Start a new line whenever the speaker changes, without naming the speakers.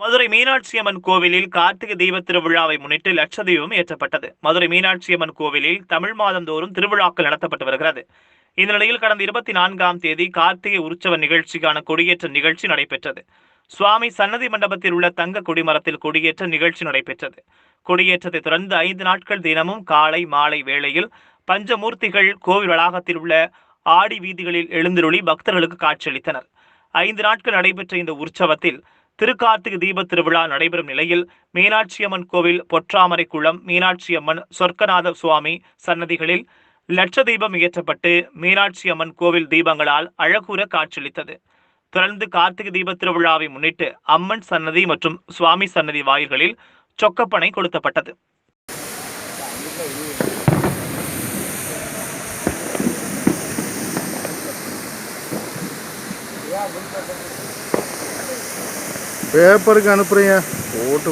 மதுரை மீனாட்சி அம்மன் கோவிலில் கார்த்திகை தீப திருவிழாவை முன்னிட்டு லட்ச தீபம் ஏற்றப்பட்டது. மதுரை மீனாட்சி அம்மன் கோவிலில் தமிழ் மாதந்தோறும் திருவிழாக்கள் நடத்தப்பட்டு வருகிறது. இந்த நிலையில் கடந்த இருபத்தி நான்காம் தேதி கார்த்திகை உற்சவ நிகழ்ச்சிக்கான கொடியேற்ற நிகழ்ச்சி நடைபெற்றது. சுவாமி சன்னதி மண்டபத்தில் உள்ள தங்க கொடிமரத்தில் கொடியேற்ற நிகழ்ச்சி நடைபெற்றது. கொடியேற்றத்தை தொடர்ந்து ஐந்து நாட்கள் தினமும் காலை மாலை வேளையில் பஞ்சமூர்த்திகள் கோவில் வளாகத்தில் உள்ள ஆடி வீதிகளில் எழுந்திருளி பக்தர்களுக்கு காட்சியளித்தனர். ஐந்து நாட்கள் நடைபெற்ற இந்த உற்சவத்தில் திருக்கார்த்திகை தீப திருவிழா நடைபெறும் நிலையில் மீனாட்சி அம்மன் கோவில் பொற்றாமரை குளம் மீனாட்சி அம்மன் சொர்க்கநாத சுவாமி சன்னதிகளில் லட்ச தீபம் இயற்றப்பட்டு மீனாட்சி அம்மன் கோவில் தீபங்களால் அழகூற காட்சியளித்தது. தொடர்ந்து கார்த்திகை தீப திருவிழாவை முன்னிட்டு அம்மன் சன்னதி மற்றும் சுவாமி சன்னதி வாயில்களில் சொக்கப்பனை கொளுத்தப்பட்டது.
പേപ്പർ കണുപ്രിയ ഓട്ട്